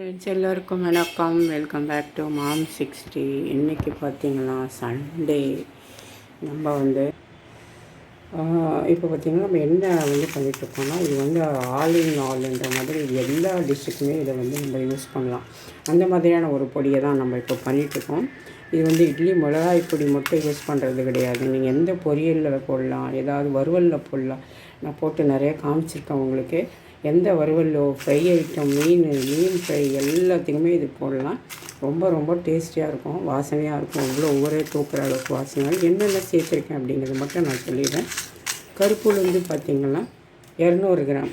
Friends எல்லோருக்கும் வணக்கம். Welcome back to mom sixty இன்றைக்கி பார்த்தீங்கன்னா சண்டே நம்ம வந்து இப்போ பார்த்திங்கன்னா நம்ம என்ன வந்து பண்ணிகிட்ருக்கோம்னா இது வந்து ஆல் இன் ஆல்ன்ற மாதிரி எல்லா டிஷ்ஷுக்குமே இதை வந்து நம்ம யூஸ் பண்ணலாம். அந்த மாதிரியான ஒரு பொடியை தான் நம்ம இப்போ பண்ணிகிட்ருக்கோம் இது வந்து இட்லி மிளகாய் பொடி மட்டும் யூஸ் பண்ணுறது கிடையாது. நீங்கள் எந்த பொரியலில் போடலாம் ஏதாவது வறுவலில் போடலாம். நான் போட்டு நிறைய காமிச்சிருக்கேன் உங்களுக்கு. எந்த வறுவலோ ஃப்ரை ஐட்டம் மீன் மீன் ஃப்ரை எல்லாத்துக்குமே இது போடலாம். ரொம்ப ரொம்ப டேஸ்டியாக இருக்கும் வாசனையாக இருக்கும். அவ்வளோ ஒரே தூக்குற அளவுக்கு வாசனையாக என்னென்ன சேர்த்துருக்கேன் அப்படிங்கிறது மட்டும் நான் சொல்லிடுறேன். கருப்புளுந்து பார்த்திங்கன்னா இரநூறு கிராம்.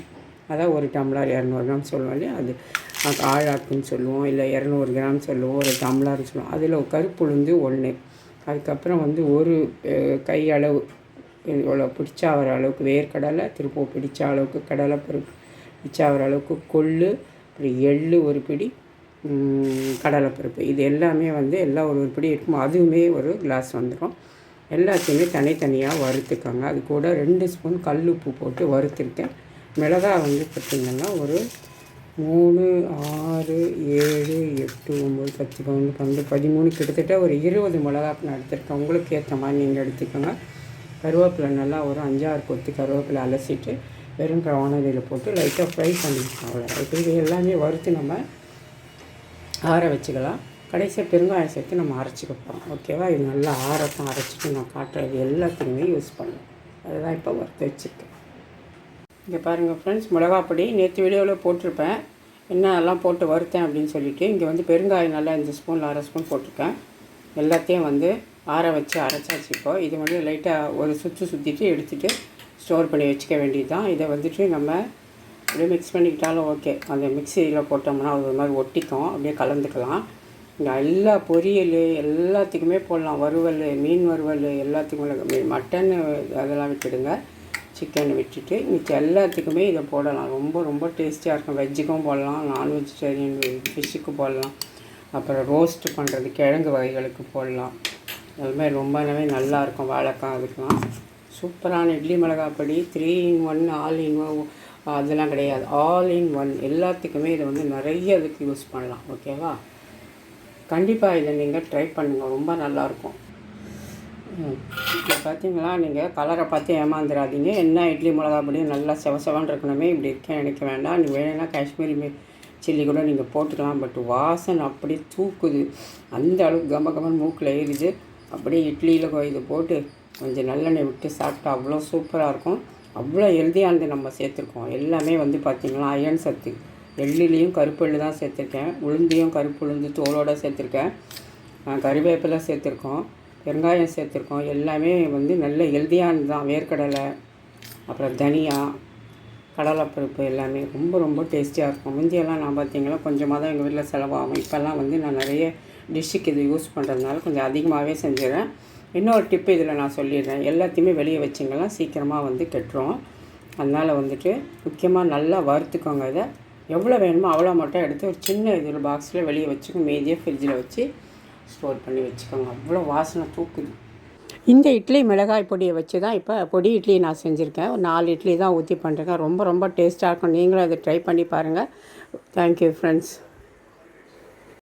அதான் ஒரு டம்ளர் இரநூறு கிராம் சொல்லுவோம் இல்லையா? அது ஆழாக்குன்னு சொல்லுவோம் இல்லை இரநூறு கிராம் சொல்லுவோம் ஒரு டம்ளர்னு சொல்லுவோம். அதில் கருப்புளுந்து ஒன்று அதுக்கப்புறம் வந்து ஒரு கை அளவு இவ்வளோ பிடிச்சா வர அளவுக்கு வேர்க்கடலை திருப்பூர் பிடிச்ச அளவுக்கு கடலை பருப்பு மிச்சாகிற அளவுக்கு கொள்ளு அப்புறம் எள் ஒரு பிடி கடலைப்பருப்பு. இது எல்லாமே வந்து எல்லா ஒரு ஒரு பிடி இருக்கும் அதுவுமே ஒரு கிளாஸ் வந்துடும் எல்லாத்தையுமே தனித்தனியாக வறுத்துக்கோங்க. அது கூட ரெண்டு ஸ்பூன் கல் உப்பு போட்டு வறுத்துருக்கேன். மிளகா வந்து பார்த்திங்கன்னா ஒரு மூணு ஆறு ஏழு எட்டு ஒம்பது பத்து பன்னெண்டு பன்னெண்டு பதிமூணு கிட்டத்தட்ட ஒரு இருபது மிளகா நான் எடுத்துருக்கேன். உங்களுக்கு ஏற்ற மாதிரி நீங்கள் எடுத்துக்கோங்க. கருவேப்பிலை நல்லா ஒரு அஞ்சாறு கொத்து கருவேப்பிலை அலசிட்டு வெறும் வானொலியில் போட்டு லைட்டாக ஃப்ரை பண்ணிக்கலாம் அவ்வளோ இப்போ இது எல்லாமே வறுத்து நம்ம ஆற வச்சுக்கலாம். கடைசியாக பெருங்காயம் சேர்த்து நம்ம அரைச்சிக்க போகிறோம் ஓகேவா இது நல்லா ஆரத்தம் அரைச்சிட்டு நான் காட்டுறது எல்லாத்தையுமே யூஸ் பண்ணுவேன் அதுதான் இப்போ வறுத்து வச்சுருக்கேன். இங்கே பாருங்கள் ஃப்ரெண்ட்ஸ் மிளகாப்பொடி நேற்று வீடியோவில் போட்டிருப்பேன். என்னெல்லாம் போட்டு வறுத்தேன் அப்படின்னு சொல்லிவிட்டு இங்கே வந்து பெருங்காயம் நல்லா இந்த ஸ்பூனில் அரை ஸ்பூன் போட்டிருக்கேன். எல்லாத்தையும் வந்து ஆற வச்சு அரைச்சாச்சு இப்போ. இது வந்து லைட்டாக ஒரு சுற்றி சுற்றிட்டு எடுத்துகிட்டு ஸ்டோர் பண்ணி வச்சுக்க வேண்டியது தான் இதை வந்துட்டு நம்ம அப்படியே மிக்ஸ் பண்ணிக்கிட்டாலும் ஓகே அந்த மிக்சியில் போட்டோம்னா அது ஒரு மாதிரி ஒட்டிக்கும். அப்படியே கலந்துக்கலாம். இங்கே எல்லா பொரியல் எல்லாத்துக்குமே போடலாம். வறுவல் மீன் வறுவல் எல்லாத்துக்குமே மட்டன் அதெல்லாம் விட்டுடுங்க. சிக்கன் விட்டுட்டு மிச்சம் எல்லாத்துக்குமே இதை போடலாம். ரொம்ப ரொம்ப டேஸ்டியாக இருக்கும். வெஜ்ஜுக்கும் போடலாம். நான் வெஜிடேரியன் ஃபிஷ்ஷுக்கு போடலாம். அப்புறம் ரோஸ்ட் பண்ணுறது கிழங்கு வகைகளுக்கு போடலாம். அதுமாதிரி ரொம்பவே நல்லாயிருக்கும் வாழைக்காய் அதுக்கெலாம் சூப்பரான idli மிளகாப்பொடி three in one all in one அதெல்லாம் கிடையாது. ஆல் இன் ஒன் எல்லாத்துக்குமே இதை வந்து நிறைய இதுக்கு யூஸ் பண்ணலாம். ஓகேவா கண்டிப்பாக இதை நீங்கள் ட்ரை பண்ணுங்கள் ரொம்ப நல்லாயிருக்கும். இப்போ பார்த்தீங்களா நீங்கள் கலரை பார்த்து ஏமாந்துடாதீங்க என்ன இட்லி மிளகா பொடி நல்லா செவசவான் இருக்கணுமே இப்படி இருக்கேன் நினைக்க வேண்டாம். நீ வேணும்னா காஷ்மீரி மீ சில்லி கூட நீங்கள் போட்டுக்கலாம். பட் வாசனை அப்படியே தூக்குது. அந்த அளவுக்கு கம கமன் மூக்கில் ஏறிது. அப்படியே இட்லியில் இது போட்டு கொஞ்சம் நல்லெண்ணெய் விட்டு சாப்பிட்டா அவ்வளோ சூப்பராக இருக்கும். அவ்வளோ ஹெல்த்தியானது நம்ம சேர்த்துருக்கோம். எல்லாமே வந்து பார்த்திங்கன்னா அயன் சத்து. எள்ளிலையும் கருப்பெள்ளு தான் சேர்த்துருக்கேன். உளுந்தையும் கருப்பு உளுந்து தோலோடு சேர்த்துருக்கேன். கருவேப்பிலை சேர்த்துருக்கோம். வெங்காயம் சேர்த்துருக்கோம். எல்லாமே வந்து நல்ல ஹெல்த்தியானது தான். வேர்க்கடலை அப்புறம் தனியா கடலைப்பருப்பு எல்லாமே ரொம்ப ரொம்ப டேஸ்டியாக இருக்கும். முந்தியெல்லாம் நான் பார்த்தீங்கன்னா கொஞ்சமாக தான் எங்கள் வீட்டில் செலவாகும். இப்போல்லாம் வந்து நான் நிறைய டிஷ்ஷுக்கு இது யூஸ் பண்ணுறதுனால கொஞ்சம் அதிகமாகவே செஞ்சிடறேன் இன்னொரு டிப்பு இதில் நான் சொல்லிடுறேன். எல்லாத்தையுமே வெளியே வச்சிங்கன்னா சீக்கிரமாக வந்து கெட்டுரும். அதனால் வந்துட்டு முக்கியமாக நல்லா வறுத்துக்கோங்க இதை. எவ்வளோ வேணுமோ அவ்வளோ மட்டும் எடுத்து ஒரு சின்ன இதில் பாக்ஸில் வெளியே வச்சுக்கோங்க. மீதியாக ஃப்ரிட்ஜில் வச்சு ஸ்டோர் பண்ணி வச்சுக்கோங்க. அவ்வளோ வாசனை தூக்குது. இந்த இட்லி மிளகாய் பொடியை வச்சு தான் இப்போ பொடி இட்லி நான் செஞ்சுருக்கேன். ஒரு நாலு இட்லி தான் ஊற்றி பண்ணுறேன் ரொம்ப ரொம்ப டேஸ்ட்டாக இருக்கும். நீங்களும் அதை ட்ரை பண்ணி பாருங்கள் தேங்க்யூ ஃப்ரெண்ட்ஸ்